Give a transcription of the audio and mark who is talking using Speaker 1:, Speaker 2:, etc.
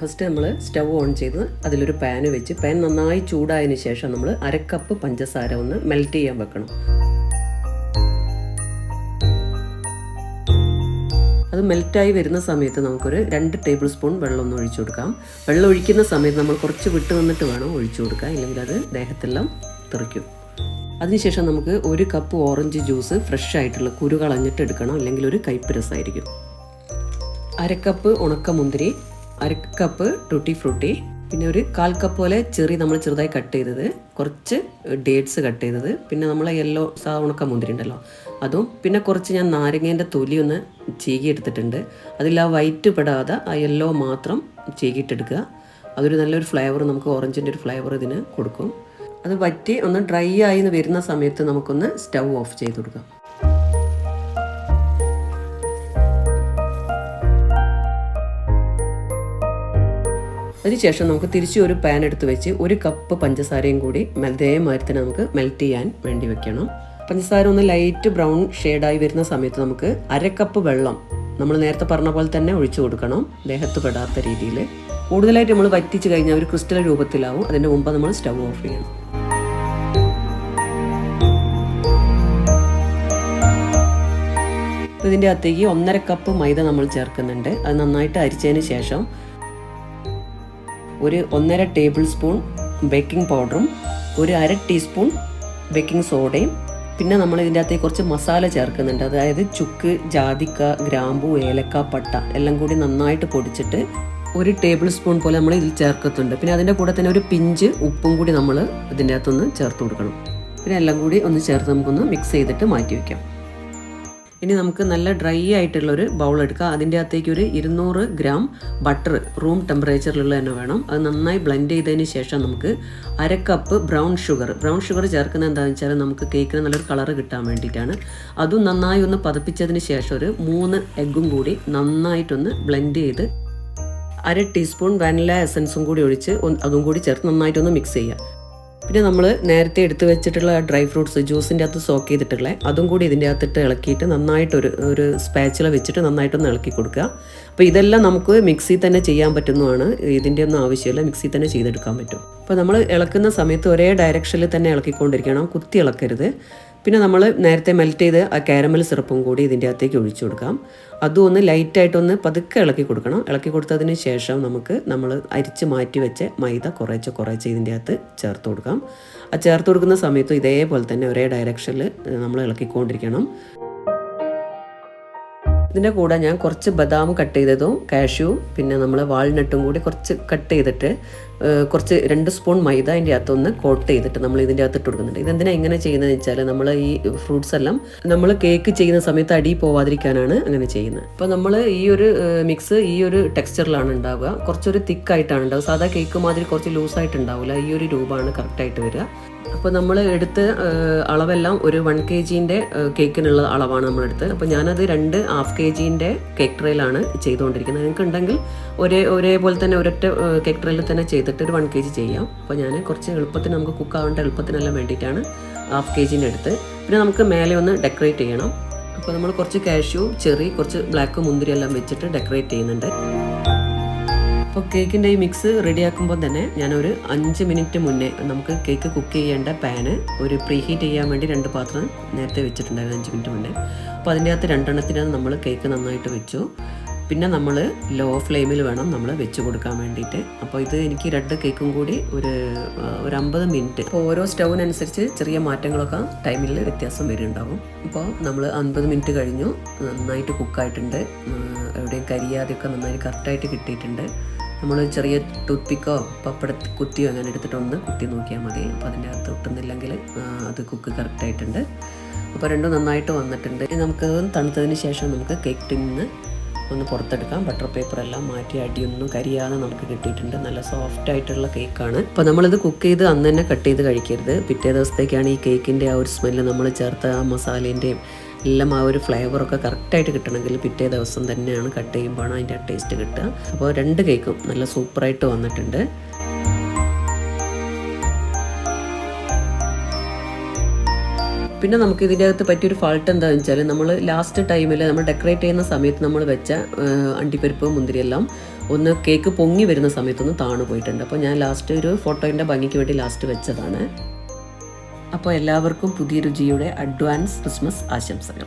Speaker 1: First നമ്മൾ stove on ചെയ്ത് അതിലൊരു പാന് വെച്ച് പാൻ നന്നായി ചൂടായതിന് ശേഷം നമ്മൾ അരക്കപ്പ് പഞ്ചസാര ഒന്ന് മെൽറ്റ് ചെയ്യാൻ വെക്കണം. അത് മെൽറ്റായി വരുന്ന സമയത്ത് നമുക്കൊരു രണ്ട് ടേബിൾ സ്പൂൺ വെള്ളം ഒന്ന് ഒഴിച്ചു കൊടുക്കാം. വെള്ളം ഒഴിക്കുന്ന സമയത്ത് നമ്മൾ കുറച്ച് വിട്ട് നിന്നിട്ട് വേണം ഒഴിച്ചു കൊടുക്കാൻ ഇല്ലെങ്കിൽ അത് ദേഹത്തെല്ലാം തെറിക്കും. അതിനുശേഷം നമുക്ക് ഒരു കപ്പ് ഓറഞ്ച് ജ്യൂസ് ഫ്രഷ് ആയിട്ടുള്ള കുരു കളഞ്ഞിട്ട് എടുക്കണം അല്ലെങ്കിൽ ഒരു കൈപ്പ് രസമായിരിക്കും. അരക്കപ്പ് ഉണക്കമുന്തിരി അരക്കപ്പ് ടൂട്ടി ഫ്രൂട്ടി പിന്നെ ഒരു കാൽ കപ്പ് പോലെ ചെറി നമ്മൾ ചെറുതായി കട്ട് ചെയ്തത്. കുറച്ച് ഡേറ്റ്സ് കട്ട് ചെയ്തത്. പിന്നെ നമ്മൾ യെല്ലോ സാ ഉണക്കമുന്തിരി ഉണ്ടല്ലോ. അതും പിന്നെ കുറച്ച് ഞാൻ നാരങ്ങേന്റെ തൊലി ഒന്ന് ചീകിയെടുത്തിട്ടുണ്ട് അതിൽ ആ വൈറ്റ് പെടാതെ ആ യെല്ലോ മാത്രം ചീകിയിട്ടെടുക്കുക. അതൊരു നല്ലൊരു ഫ്ലേവർ നമുക്ക് ഓറഞ്ചിന്റെ ഒരു ഫ്ലേവർ ഇതിന് കൊടുക്കും. അത് വറ്റി ഒന്ന് ഡ്രൈ ആയി വരുന്ന സമയത്ത് നമുക്കൊന്ന് സ്റ്റൗ ഓഫ് ചെയ്ത് കൊടുക്കാം. അതിനുശേഷം നമുക്ക് തിരിച്ചു ഒരു പാൻ എടുത്ത് വെച്ച് ഒരു കപ്പ് പഞ്ചസാരയും കൂടി അതേമാതിരി തന്നെ നമുക്ക് മെൽറ്റ് ചെയ്യാൻ വേണ്ടി വെക്കണം. പഞ്ചസാര ഒന്ന് ലൈറ്റ് ബ്രൗൺ ഷെയ്ഡായി വരുന്ന സമയത്ത് നമുക്ക് അര കപ്പ് വെള്ളം നമ്മൾ നേരത്തെ പറഞ്ഞ പോലെ തന്നെ ഒഴിച്ചു കൊടുക്കണം. ദേഹത്ത് പെടാത്ത രീതിയിൽ. കൂടുതലായിട്ട് നമ്മൾ വറ്റിച്ച് കഴിഞ്ഞാൽ ഒരു ക്രിസ്റ്റൽ രൂപത്തിലാവും. അതിന്റെ മുമ്പ് നമ്മൾ സ്റ്റവ് ഓഫ് ചെയ്യണം. ഇതിന്റെ അകത്തേക്ക് ഒന്നര കപ്പ് മൈദ നമ്മൾ ചേർക്കുന്നുണ്ട്. അത് നന്നായിട്ട് അരിച്ചതിന് ശേഷം ഒരു ഒന്നര ടേബിൾ സ്പൂൺ ബേക്കിംഗ് പൗഡറും ഒരു അര ടീസ്പൂൺ ബേക്കിംഗ് സോഡയും പിന്നെ നമ്മൾ ഇതിന്റെ അകത്തേക്ക് കുറച്ച് മസാല ചേർക്കുന്നുണ്ട്. അതായത് ചുക്ക് ജാതിക്ക ഗ്രാമ്പു ഏലക്ക പട്ട എല്ലാം കൂടി നന്നായിട്ട് പൊടിച്ചിട്ട് ഒരു ടേബിൾ സ്പൂൺ പോലെ നമ്മൾ ഇതിൽ ചേർക്കത്തുണ്ട് പിന്നെ അതിന്റെ കൂടെ തന്നെ ഒരു പിഞ്ച് ഉപ്പും കൂടി നമ്മൾ ഇതിന്റെ അകത്തൊന്ന് ചേർത്ത് കൊടുക്കണം. പിന്നെ എല്ലാം കൂടി ഒന്ന് ചേർത്ത് നമുക്കൊന്ന് മിക്സ് ചെയ്തിട്ട് മാറ്റി വയ്ക്കാം. ഇനി നമുക്ക് നല്ല ഡ്രൈ ആയിട്ടുള്ളൊരു ബൗൾ എടുക്കാം. അതിന്റെ അകത്തേക്ക് ഒരു ഇരുന്നൂറ് ഗ്രാം ബട്ടർ റൂം ടെമ്പറേച്ചറിലുള്ള തന്നെ വേണം. അത് നന്നായി ബ്ലെൻഡ് ചെയ്തതിന് ശേഷം നമുക്ക് അര cup brown sugar. Brown sugar ചേർക്കുന്നത് എന്താണെന്ന് വെച്ചാൽ നമുക്ക് കേക്കിന് നല്ലൊരു കളർ കിട്ടാൻ വേണ്ടിയിട്ടാണ്. അതും നന്നായി ഒന്ന് പതപ്പിച്ചതിന് ശേഷം ഒരു മൂന്ന് എഗ്ഗും കൂടി നന്നായിട്ടൊന്ന് ബ്ലെൻഡ് ചെയ്ത് അര ടീസ്പൂൺ വാനില എസൻസും കൂടി ഒഴിച്ച് അതും കൂടി ചേർത്ത് നന്നായിട്ടൊന്ന് മിക്സ് ചെയ്യുക. പിന്നെ നമ്മൾ നേരത്തെ എടുത്ത് വെച്ചിട്ടുള്ള ഡ്രൈ ഫ്രൂട്ട്സ് ജ്യൂസിന്റെ അകത്ത് സോക്ക് ചെയ്തിട്ടുള്ള അതും കൂടി ഇതിന്റെ അകത്തിട്ട് ഇളക്കിയിട്ട് നന്നായിട്ടൊരു ഒരു സ്പാച്ചില വെച്ചിട്ട് നന്നായിട്ടൊന്ന് ഇളക്കി കൊടുക്കുക. അപ്പോൾ ഇതെല്ലാം നമുക്ക് മിക്സിയിൽ തന്നെ ചെയ്യാൻ പറ്റുന്നതാണ്. ഇതിന്റെ ഒന്നും ആവശ്യമില്ല. മിക്സിയിൽ തന്നെ ചെയ്തെടുക്കാൻ പറ്റും. അപ്പോൾ നമ്മൾ ഇളക്കുന്ന സമയത്ത് ഒരേ ഡയറക്ഷനിൽ തന്നെ ഇളക്കിക്കൊണ്ടിരിക്കണം. കുത്തി ഇളക്കരുത്. പിന്നെ നമ്മൾ നേരത്തെ മെൽറ്റ് ചെയ്ത് ആ കാരമൽ സിറപ്പും കൂടി ഇതിന്റെ അകത്തേക്ക് ഒഴിച്ചു കൊടുക്കാം. അതും ഒന്ന് ലൈറ്റായിട്ടൊന്ന് പതുക്കെ ഇളക്കി കൊടുക്കണം. ഇളക്കി കൊടുത്തതിന് ശേഷം നമുക്ക് നമ്മൾ അരിച്ച് മാറ്റി വെച്ച് മൈദ കുറേശ്ശെ കുറേശ്ശെ ഇതിന്റെ അകത്ത് ചേർത്ത് കൊടുക്കാം. ആ ചേർത്ത് കൊടുക്കുന്ന സമയത്തും ഇതേപോലെ തന്നെ ഒരേ ഡയറക്ഷനിൽ നമ്മൾ ഇളക്കിക്കൊണ്ടിരിക്കണം. ഇതിന്റെ കൂടെ ഞാൻ കുറച്ച് ബദാം കട്ട് ചെയ്തതും കാഷ്യൂ പിന്നെ നമ്മൾ വാൾനട്ടും കൂടി കുറച്ച് കട്ട് ചെയ്തിട്ട് കുറച്ച് രണ്ട് സ്പൂൺ മൈദ അതിന്റെ അകത്തൊന്ന് കോട്ട് ചെയ്തിട്ട് നമ്മൾ ഇതിന്റെ അകത്ത് ഇട്ട് കൊടുക്കുന്നുണ്ട്. ഇതെന്തിനാ ഇങ്ങനെ ചെയ്യുന്നതെന്ന് വെച്ചാൽ നമ്മൾ ഈ ഫ്രൂട്ട്സ് എല്ലാം നമ്മൾ കേക്ക് ചെയ്യുന്ന സമയത്ത് അടി പോവാതിരിക്കാനാണ് അങ്ങനെ ചെയ്യുന്നത്. അപ്പോൾ നമ്മൾ ഈ ഒരു മിക്സ് ഈ ഒരു ടെക്സ്ചറിലാണ് ഉണ്ടാവുക. കുറച്ചൊരു തിക്കായിട്ടാണ് ഉണ്ടാവുക. സാധാ കേക്ക് മാതിരി കുറച്ച് ലൂസായിട്ട് ഉണ്ടാവില്ല ഈ ഒരു രൂപമാണ് കറക്റ്റായിട്ട് വരിക. അപ്പോൾ നമ്മൾ എടുത്ത് അളവെല്ലാം ഒരു വൺ കെ ജീന്റെ കേക്കിനുള്ള അളവാണ് നമ്മളെടുത്ത് അപ്പോൾ ഞാനത് രണ്ട് ഹാഫ് കെ ജീന്റെ കേക്ക് ട്രേയിലാണ് ചെയ്തുകൊണ്ടിരിക്കുന്നത്. നിങ്ങൾക്ക് ഉണ്ടെങ്കിൽ ഒരേ ഒരേപോലെ തന്നെ ഒരൊറ്റ കേക്ക് ട്രേയിൽ തന്നെ ചെയ്തിട്ട് ഒരു വൺ കെ ജി ചെയ്യാം. അപ്പോൾ ഞാൻ കുറച്ച് എളുപ്പത്തിന് നമുക്ക് കുക്ക് ആവേണ്ട എളുപ്പത്തിനെല്ലാം വേണ്ടിയിട്ടാണ് ഹാഫ് കെ ജീന്റെ അടുത്ത് പിന്നെ നമുക്ക് മേലെ ഒന്ന് ഡെക്കറേറ്റ് ചെയ്യണം. അപ്പോൾ നമ്മൾ കുറച്ച് കാഷ്യൂ ചെറി കുറച്ച് ബ്ലാക്ക് മുന്തിരി എല്ലാം വെച്ചിട്ട് ഡെക്കറേറ്റ് ചെയ്യുന്നുണ്ട്. അപ്പോൾ കേക്കിന്റെ ഈ മിക്സ് റെഡിയാക്കുമ്പോൾ തന്നെ ഞാനൊരു അഞ്ച് മിനിറ്റ് മുന്നേ നമുക്ക് കേക്ക് കുക്ക് ചെയ്യേണ്ട പാന് ഒരു പ്രീ ഹീറ്റ് ചെയ്യാൻ വേണ്ടി രണ്ട് പാത്രം നേരത്തെ വെച്ചിട്ടുണ്ടായിരുന്നു അഞ്ച് മിനിറ്റ് മുന്നേ. അപ്പോൾ അതിന്റെ അകത്ത് രണ്ടെണ്ണത്തിനകത്ത് നമ്മൾ കേക്ക് നന്നായിട്ട് വെച്ചു. പിന്നെ നമ്മൾ ലോ ഫ്ലെയിമിൽ വേണം നമ്മൾ വെച്ച് കൊടുക്കാൻ വേണ്ടിയിട്ട്. അപ്പോൾ ഇത് എനിക്ക് രണ്ട് കേക്കും കൂടി ഒരു ഒരു അമ്പത് മിനിറ്റ് അപ്പോൾ ഓരോ സ്റ്റൗവിനനുസരിച്ച് ചെറിയ മാറ്റങ്ങളൊക്കെ ടൈമിൽ വ്യത്യാസം വരുന്നുണ്ടാവും. അപ്പോൾ നമ്മൾ അൻപത് മിനിറ്റ് കഴിഞ്ഞു. നന്നായിട്ട് കുക്കായിട്ടുണ്ട് എവിടെയും കരിയാതെയൊക്കെ നന്നായി കറക്റ്റായിട്ട് കിട്ടിയിട്ടുണ്ട്. നമ്മൾ ചെറിയ ടൂത്ത് പിക്കോ പപ്പട കുത്തിയോ അങ്ങനെ എടുത്തിട്ടൊന്ന് കുത്തി നോക്കിയാൽ മതി. അപ്പോൾ അതിന്റെ അകത്ത് ഒട്ടുന്നില്ലെങ്കിൽ അത് കുക്ക് കറക്റ്റായിട്ടുണ്ട് അപ്പോൾ രണ്ടും നന്നായിട്ട് വന്നിട്ടുണ്ട്. നമുക്ക് തണുത്തതിന് ശേഷം നമുക്ക് കേക്ക് ടിന്ന് ഒന്ന് പുറത്തെടുക്കാം. ബട്ടർ പേപ്പർ എല്ലാം മാറ്റി അടിയൊന്നും കരിയാതെ നമുക്ക് കിട്ടിയിട്ടുണ്ട്. നല്ല സോഫ്റ്റ് ആയിട്ടുള്ള കേക്കാണ് അപ്പോൾ നമ്മളിത് കുക്ക് ചെയ്ത് അന്ന് തന്നെ കട്ട് ചെയ്ത് കഴിക്കരുത്. പിറ്റേ ദിവസത്തേക്കാണ് ഈ കേക്കിന്റെ ആ ഒരു സ്മെല്ല് നമ്മൾ ചേർത്ത ആ മസാലേന്റെയും എല്ലാം ആ ഒരു ഫ്ലേവറൊക്കെ കറക്റ്റായിട്ട് കിട്ടണമെങ്കിൽ പിറ്റേ ദിവസം തന്നെയാണ് കട്ട് ചെയ്യുമ്പോഴാണ് അതിന്റെ ടേസ്റ്റ് കിട്ടുക. അപ്പോൾ രണ്ട് കേക്കും നല്ല സൂപ്പറായിട്ട് വന്നിട്ടുണ്ട്. പിന്നെ നമുക്ക് ഇതിന്റെ അകത്ത് പറ്റിയൊരു ഫാൾട്ട് എന്താണെന്ന് വെച്ചാൽ നമ്മൾ ലാസ്റ്റ് ടൈമിൽ നമ്മൾ ഡെക്കറേറ്റ് ചെയ്യുന്ന സമയത്ത് നമ്മൾ വെച്ച അണ്ടിപ്പരിപ്പ് മുന്തിരിയെല്ലാം ഒന്ന് കേക്ക് പൊങ്ങി വരുന്ന സമയത്തൊന്ന് താണു പോയിട്ടുണ്ട്. അപ്പോൾ ഞാൻ ലാസ്റ്റ് ഒരു ഫോട്ടോയിന്റെ ഭംഗിക്ക് വേണ്ടി ലാസ്റ്റ് വെച്ചതാണ്. അപ്പോൾ എല്ലാവർക്കും പുതിയ രുചിയുടെ അഡ്വാൻസ് ക്രിസ്മസ് ആശംസകൾ.